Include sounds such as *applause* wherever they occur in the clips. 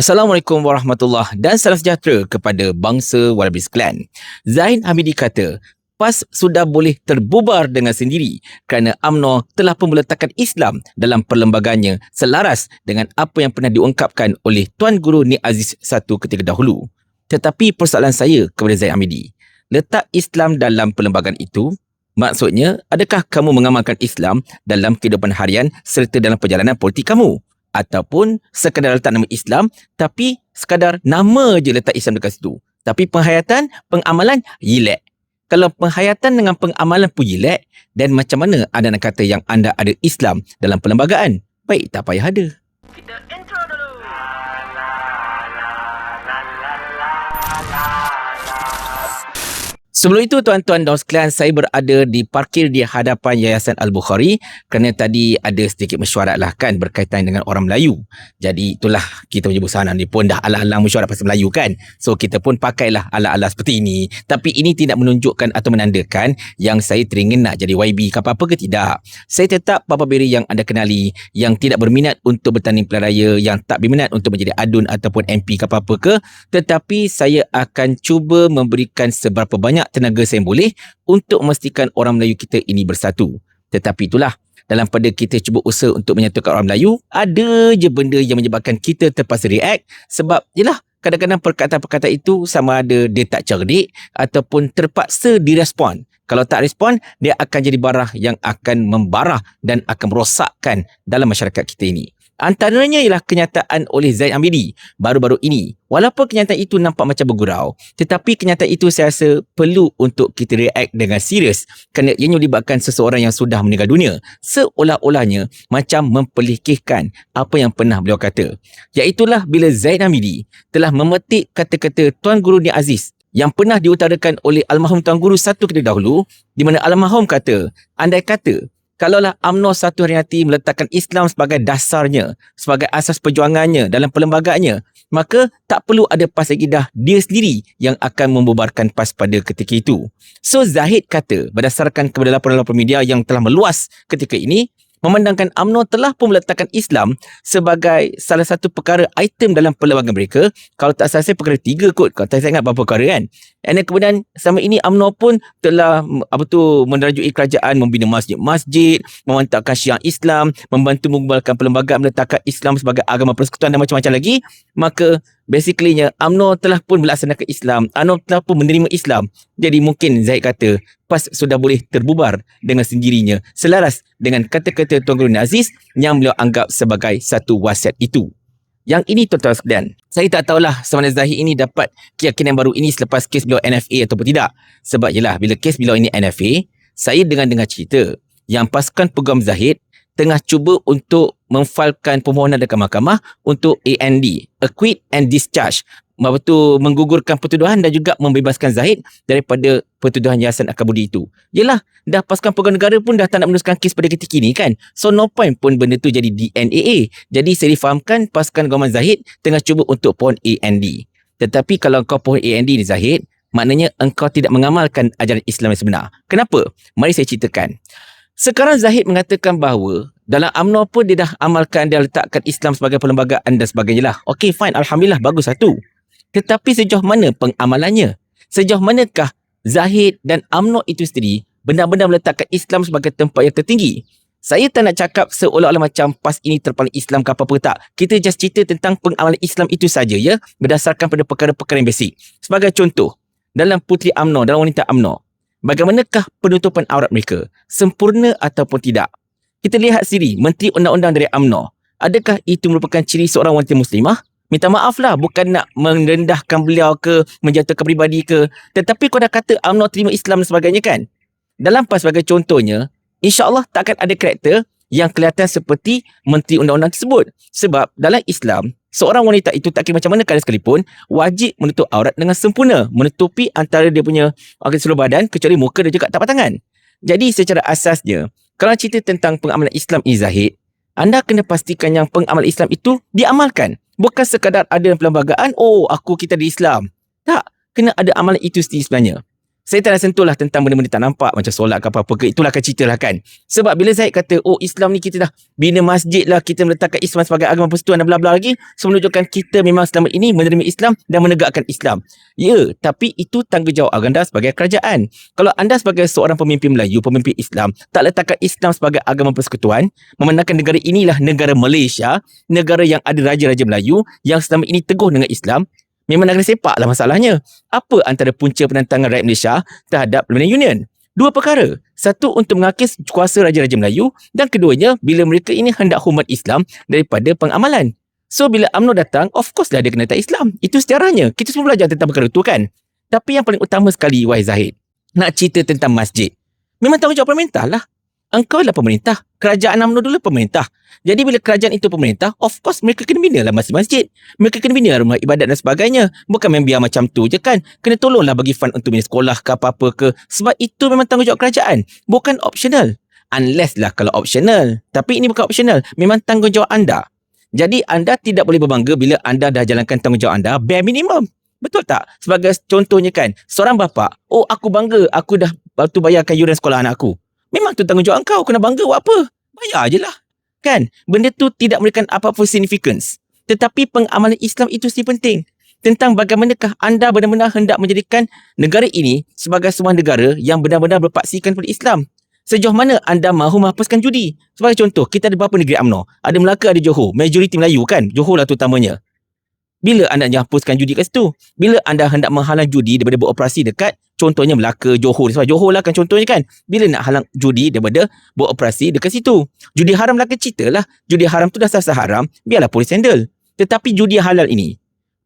Assalamualaikum warahmatullahi dan salam sejahtera kepada bangsa Walabis Klan. Zain Hamidi kata, PAS sudah boleh terbubar dengan sendiri kerana UMNO telah pun meletakkan Islam dalam perlembagaannya selaras dengan apa yang pernah diungkapkan oleh Tuan Guru Ni Aziz satu ketika dahulu. Tetapi persoalan saya kepada Zain Hamidi, letak Islam dalam perlembagaan itu Maksudnya, adakah kamu mengamalkan Islam dalam kehidupan harian serta dalam perjalanan politik kamu? Ataupun sekadar letak nama Islam tapi sekadar nama je letak Islam dekat situ. Tapi penghayatan, pengamalan, yilek. Kalau penghayatan dengan pengamalan pun yilek, dan macam mana anda nak kata yang anda ada Islam dalam perlembagaan? Baik, tak payah ada. Kita Sebelum itu tuan-tuan dan sekalian saya berada di parkir di hadapan Yayasan Al-Bukhari kerana tadi ada sedikit mesyuarat lah kan berkaitan dengan orang Melayu. Jadi itulah kita punya busana ni pun dah ala-ala mesyuarat pasal Melayu kan. So kita pun pakailah ala-ala seperti ini. Tapi ini tidak menunjukkan atau menandakan yang saya teringin nak jadi YB ke apa-apa ke tidak. Saya tetap Papa Beri yang anda kenali yang tidak berminat untuk bertanding pilihan raya, yang tak berminat untuk menjadi adun ataupun MP ke apa-apa ke. Tetapi saya akan cuba memberikan seberapa banyak tenaga saya boleh untuk memastikan orang Melayu kita ini bersatu. Tetapi itulah, dalam pada kita cuba usaha untuk menyatukan orang Melayu, ada je benda yang menyebabkan kita terpaksa react sebab yelah kadang-kadang perkataan-perkataan itu sama ada dia tak cerdik ataupun terpaksa direspon. Kalau tak respon, dia akan jadi barah yang akan membarah dan akan merosakkan dalam masyarakat kita ini. Antaranya ialah kenyataan oleh Zaid Amidi baru-baru ini. Walaupun kenyataan itu nampak macam bergurau, tetapi kenyataan itu saya rasa perlu untuk kita react dengan serius kerana ia melibatkan seseorang yang sudah meninggal dunia. Seolah-olahnya macam memperlekehkan apa yang pernah beliau kata. Iaitulah bila Zaid Amidi telah memetik kata-kata Tuan Guru Ni Aziz yang pernah diutarakan oleh almarhum Tuan Guru satu ketika dahulu di mana almarhum kata, andai kata kalaulah UMNO satu hari nanti meletakkan Islam sebagai dasarnya, sebagai asas perjuangannya dalam perlembagaannya, maka tak perlu ada PAS lagi dah dia sendiri yang akan membubarkan PAS pada ketika itu. So Zahid kata berdasarkan kepada laporan-laporan media yang telah meluas ketika ini, memandangkan UMNO telah pun meletakkan Islam sebagai salah satu perkara item dalam perlembagaan mereka. Kalau tak salah saya perkara tiga kot. Kalau tak saya ingat berapa perkara kan. And then kemudian sama ini UMNO pun telah apa tu menderajui kerajaan membina masjid-masjid, memantapkan syiah Islam, membantu mengumpulkan perlembagaan meletakkan Islam sebagai agama persekutuan dan macam-macam lagi. Maka basically-nya UMNO telah pun melaksanakan Islam. UMNO telah pun menerima Islam. Jadi mungkin Zaid kata PAS sudah boleh terbubar dengan sendirinya selaras dengan kata-kata Tuan Guru Aziz yang beliau anggap sebagai satu wasiat itu. Yang ini tuan-tuan sekalian, saya tak tahulah sama ada Zahid ini dapat keyakinan baru ini selepas kes beliau NFA ataupun tidak. Sebab jelah bila kes beliau ini NFA, saya dengar-dengar cerita yang pasukan peguam Zahid tengah cuba untuk memfalkan permohonan dekat mahkamah untuk AND, Acquit and Discharge apa tu menggugurkan pertuduhan dan juga membebaskan Zahid daripada pertuduhan Yayasan Akabudi itu. Yelah, dah pasukan pegawai negara pun dah tak nak meneruskan kes pada ketika ini kan. So no point pun benda tu jadi DNAA. Jadi saya difahamkan pasukan Gauman Zahid tengah cuba untuk pohon AND. Tetapi kalau kau pohon AND ni Zahid, maknanya engkau tidak mengamalkan ajaran Islam yang sebenar. Kenapa? Mari saya ceritakan. Sekarang Zahid mengatakan bahawa dalam UMNO pun dia dah amalkan, dia letakkan Islam sebagai perlembagaan dan sebagainya lah. Okay, fine. Alhamdulillah, bagus satu. Tetapi sejauh mana pengamalannya? Sejauh manakah Zahid dan UMNO itu sendiri benar-benar meletakkan Islam sebagai tempat yang tertinggi? Saya tak nak cakap seolah-olah macam PAS ini terpaling Islam ke apa-apa tak. Kita just cerita tentang pengamalan Islam itu saja ya. Berdasarkan pada perkara-perkara yang basic. Sebagai contoh, dalam putri UMNO, dalam wanita UMNO. Bagaimanakah penutupan aurat mereka? Sempurna ataupun tidak? Kita lihat sendiri, Menteri Undang-Undang dari UMNO. Adakah itu merupakan ciri seorang wanita muslimah? minta maaf lah bukan nak merendahkan beliau ke menjatuhkan peribadi ke tetapi kau dah kata UMNO terima Islam dan sebagainya kan dalam PAS sebagai contohnya insyaAllah takkan ada karakter yang kelihatan seperti menteri undang-undang tersebut sebab dalam Islam seorang wanita itu tak kira macam mana kali sekalipun wajib menutup aurat dengan sempurna menutupi antara dia punya seluruh badan kecuali muka dan juga tapak tangan jadi secara asasnya kalau cerita tentang pengamalan Islam ini Zahid anda kena pastikan yang pengamalan Islam itu diamalkan Bukan sekadar ada perlembagaan, oh aku kita di Islam. Tak, kena ada amalan itu sendiri sebenarnya. Saya tak nak sentuh lah tentang benda-benda tak nampak macam solat ke apa-apa ke. Itulah akan cerita lah kan. Sebab bila Zaid kata, oh Islam ni kita dah bina masjid lah, kita meletakkan Islam sebagai agama persatuan dan bla-bla lagi. So menunjukkan kita memang selama ini menerima Islam dan menegakkan Islam. Ya, tapi itu tanggungjawab anda sebagai kerajaan. Kalau anda sebagai seorang pemimpin Melayu, pemimpin Islam, tak letakkan Islam sebagai agama persekutuan, memandangkan negara inilah negara Malaysia, negara yang ada raja-raja Melayu yang selama ini teguh dengan Islam, memang nak kena sepak lah masalahnya. Apa antara punca penentangan rakyat Malaysia terhadap Permanent Union? Dua perkara. Satu untuk mengakis kuasa Raja-Raja Melayu dan keduanya bila mereka ini hendak hormat Islam daripada pengamalan. So bila UMNO datang, of course lah dia kena tak Islam. Itu sejarahnya. Kita semua belajar tentang perkara itu kan. Tapi yang paling utama sekali, Wahid Zahid. Nak cerita tentang masjid. Memang tanggungjawab pemerintah lah. Engkau adalah pemerintah. Kerajaan UMNO dulu pemerintah. Jadi bila kerajaan itu pemerintah, of course mereka kena bina lah masjid-masjid. Mereka kena bina rumah ibadat dan sebagainya. Bukan main biar macam tu je kan. Kena tolonglah bagi fund untuk bina sekolah ke apa-apa ke. Sebab itu memang tanggungjawab kerajaan. Bukan optional. Unless lah kalau optional. Tapi ini bukan optional. Memang tanggungjawab anda. Jadi anda tidak boleh berbangga bila anda dah jalankan tanggungjawab anda bare minimum. Betul tak? Sebagai contohnya kan, seorang bapa, oh aku bangga aku dah waktu bayarkan yuran sekolah anak aku. Memang tu tanggungjawab kau, kena bangga buat apa? Bayar je lah. Kan? Benda tu tidak memberikan apa-apa significance. Tetapi pengamalan Islam itu si penting. Tentang bagaimanakah anda benar-benar hendak menjadikan negara ini sebagai sebuah negara yang benar-benar berpaksikan pada Islam. Sejauh mana anda mahu menghapuskan judi? Sebagai contoh, kita ada beberapa negeri UMNO. Ada Melaka, ada Johor. Majoriti Melayu kan? Johor lah terutamanya. Bila anda hapuskan judi kat situ? Bila anda hendak menghalang judi daripada beroperasi dekat contohnya Melaka, Johor. Sebab Johor lah kan contohnya kan. Bila nak halang judi daripada beroperasi dekat situ. Judi haram lah cerita lah. Judi haram tu dah sah haram, biarlah polis handle. Tetapi judi halal ini,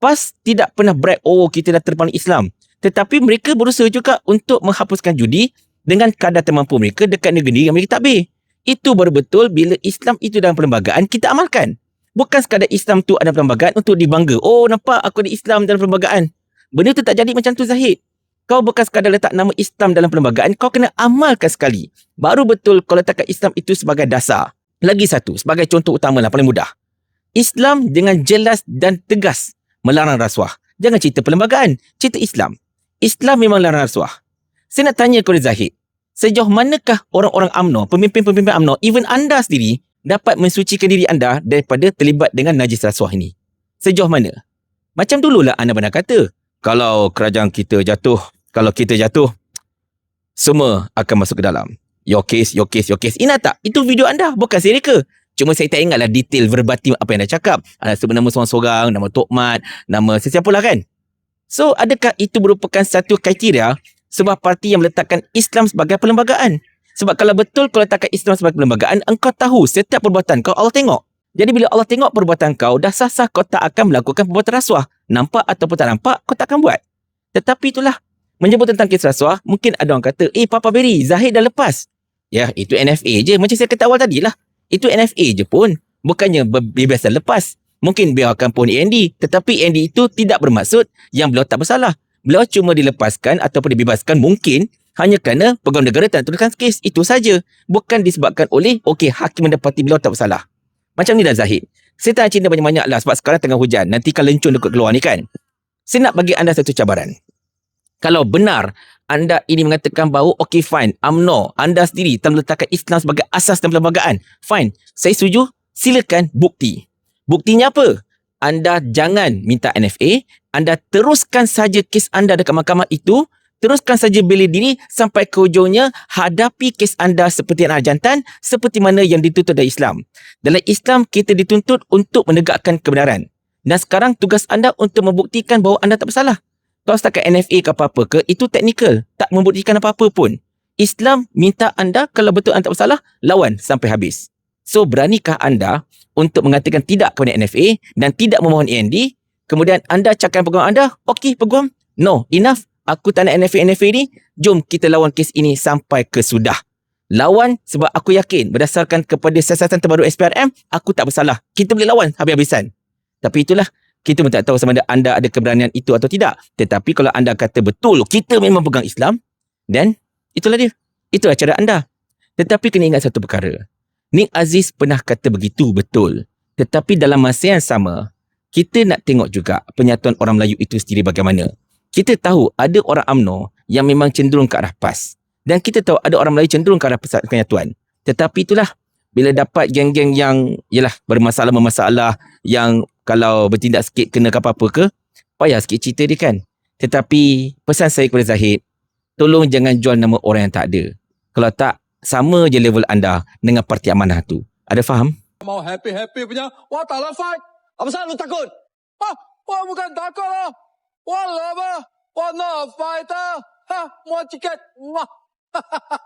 PAS tidak pernah brag, oh kita dah terpaling Islam. Tetapi mereka berusaha juga untuk menghapuskan judi dengan kadar termampu mereka dekat negeri yang mereka takbir. Itu baru betul bila Islam itu dalam perlembagaan kita amalkan. Bukan sekadar Islam tu ada perlembagaan untuk dibangga. Oh nampak aku ada Islam dalam perlembagaan. Benda tu tak jadi macam tu Zahid. Kau bukan sekadar letak nama Islam dalam perlembagaan, kau kena amalkan sekali. Baru betul kau letakkan Islam itu sebagai dasar. Lagi satu, sebagai contoh utama lah, paling mudah. Islam dengan jelas dan tegas melarang rasuah. Jangan cerita perlembagaan, cerita Islam. Islam memang larang rasuah. Saya nak tanya kepada Zahid, sejauh manakah orang-orang UMNO, pemimpin-pemimpin UMNO, even anda sendiri, dapat mensucikan diri anda daripada terlibat dengan najis rasuah ini? Sejauh mana? Macam dululah anda pernah kata, kalau kerajaan kita jatuh, kalau kita jatuh, semua akan masuk ke dalam. Your case, your case, your case. Ingat tak? Itu video anda, bukan saya reka. Cuma saya tak ingatlah detail verbatim apa yang anda cakap. Anda sebut nama seorang-seorang, nama Tokmat, nama sesiapa lah kan? So, adakah itu merupakan satu kriteria sebuah parti yang meletakkan Islam sebagai perlembagaan? Sebab kalau betul kau letakkan Islam sebagai perlembagaan, engkau tahu setiap perbuatan kau Allah tengok. Jadi bila Allah tengok perbuatan kau, dah sah-sah kau tak akan melakukan perbuatan rasuah. Nampak ataupun tak nampak, kau tak akan buat. Tetapi itulah, menyebut tentang kes rasuah, mungkin ada orang kata, eh Papa Berry, Zahid dah lepas. Ya, itu NFA je. Macam saya kata awal tadi lah. Itu NFA je pun. Bukannya bebasan lepas. Mungkin biarkan pun END. Tetapi END itu tidak bermaksud yang beliau tak bersalah. Beliau cuma dilepaskan ataupun dibebaskan mungkin hanya kerana pegawai negara tak tuliskan kes. Itu saja. Bukan disebabkan oleh, okey, hakim mendapati beliau tak bersalah. Macam ni dah Zahid. Saya tak cinta banyak-banyak lah sebab sekarang tengah hujan. Nanti kan lencun dekat keluar ni kan. Saya nak bagi anda satu cabaran. Kalau benar anda ini mengatakan bahawa okey fine, UMNO, anda sendiri telah meletakkan Islam sebagai asas dan perlembagaan. Fine, saya setuju. Silakan bukti. Buktinya apa? Anda jangan minta NFA. Anda teruskan saja kes anda dekat mahkamah itu teruskan saja bela diri sampai ke ujungnya hadapi kes anda seperti anak jantan seperti mana yang dituntut dari Islam. Dalam Islam kita dituntut untuk menegakkan kebenaran. Dan sekarang tugas anda untuk membuktikan bahawa anda tak bersalah. Kalau setakat NFA ke apa-apa ke, itu teknikal. Tak membuktikan apa-apa pun. Islam minta anda kalau betul anda tak bersalah, lawan sampai habis. So, beranikah anda untuk mengatakan tidak kepada NFA dan tidak memohon AND, kemudian anda cakap peguam anda, okey peguam, no, enough, aku tak nak NFA-NFA ni, jom kita lawan kes ini sampai ke sudah. Lawan sebab aku yakin berdasarkan kepada siasatan terbaru SPRM, aku tak bersalah. Kita boleh lawan habis-habisan. Tapi itulah, kita pun tak tahu sama ada anda ada keberanian itu atau tidak. Tetapi kalau anda kata betul, kita memang pegang Islam, then itulah dia. Itulah cara anda. Tetapi kena ingat satu perkara. Nik Aziz pernah kata begitu betul. Tetapi dalam masa yang sama, kita nak tengok juga penyatuan orang Melayu itu sendiri bagaimana kita tahu ada orang AMNO yang memang cenderung ke arah PAS. Dan kita tahu ada orang Melayu cenderung ke arah Penyatuan. Tetapi itulah bila dapat geng-geng yang yalah bermasalah-masalah yang kalau bertindak sikit kena ke apa-apa ke, payah sikit cerita dia kan. Tetapi pesan saya kepada Zahid, tolong jangan jual nama orang yang tak ada. Kalau tak, sama je level anda dengan parti amanah tu. Ada faham? mau happy-happy punya. Wah, tak lah fight. Apa salah lu takut? Wah, wah bukan takut lah. Wah, apa? Wah, no fighter. Ha, mau tiket. Wah. *laughs*